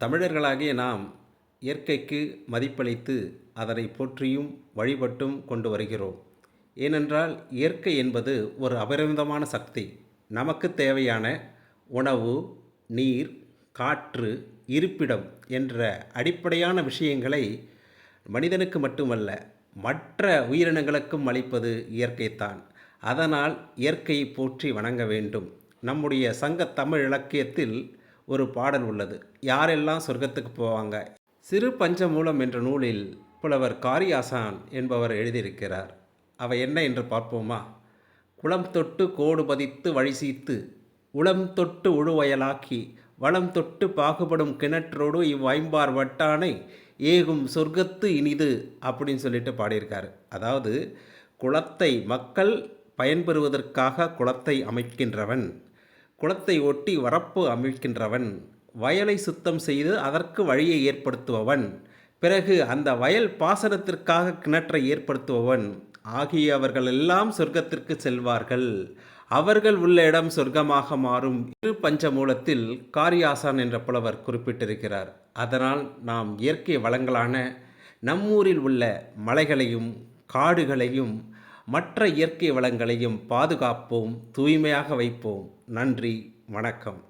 தமிழர்களாகிய நாம் இயற்கைக்கு மதிப்பளித்து அதனை போற்றியும் வழிபட்டும் கொண்டு வருகிறோம். ஏனென்றால் இயற்கை என்பது ஒரு அபரிமிதமான சக்தி. நமக்கு தேவையான உணவு நீர் காற்று இருப்பிடம் என்ற அடிப்படையான விஷயங்களை மனிதனுக்கு மட்டுமல்ல மற்ற உயிரினங்களுக்கும் அளிப்பது இயற்கைத்தான் அதனால் இயற்கையை போற்றி வணங்க வேண்டும். நம்முடைய சங்க தமிழ் இலக்கியத்தில் ஒரு பாடல் உள்ளது. யாரெல்லாம் சொர்க்கத்துக்கு போவாங்க? சிறு பஞ்சமூலம் என்ற நூலில் புலவர் காரியாசான் என்பவர் எழுதியிருக்கிறார். அவை என்ன என்று பார்ப்போமா? குளம் தொட்டு கோடு பதித்து வழி சீத்து உளம் தொட்டு உழுவயலாக்கி வளம் தொட்டு பாகுபடும் கிணற்றோடு இவ்வைம்பார் வட்டானை ஏகும் சொர்க்கத்து இனிது அப்படின்னு சொல்லிட்டு பாடியிருக்காரு. அதாவது குளத்தை மக்கள் பயன்பெறுவதற்காக குளத்தை அமைக்கின்றவன். குளத்தை ஒட்டி வரப்பு அமைக்கின்றவன். வயலை சுத்தம் செய்து அதற்கு வழியை ஏற்படுத்துபவன். பிறகு அந்த வயல் பாசனத்திற்காக கிணற்றை ஏற்படுத்துபவன். ஆகியவர்களெல்லாம் சொர்க்கத்திற்கு செல்வார்கள். அவர்கள் உள்ள இடம் சொர்க்கமாக மாறும். இரு பஞ்சமூலத்தில் காரியாசான் என்ற புலவர் குறிப்பிட்டிருக்கிறார். அதனால் நாம் இயற்கை வளங்களான நம்மூரில் உள்ள மலைகளையும் காடுகளையும் மற்ற இயற்கை வளங்களையும் பாதுகாப்போம் தூய்மையாக வைப்போம். நன்றி வணக்கம்.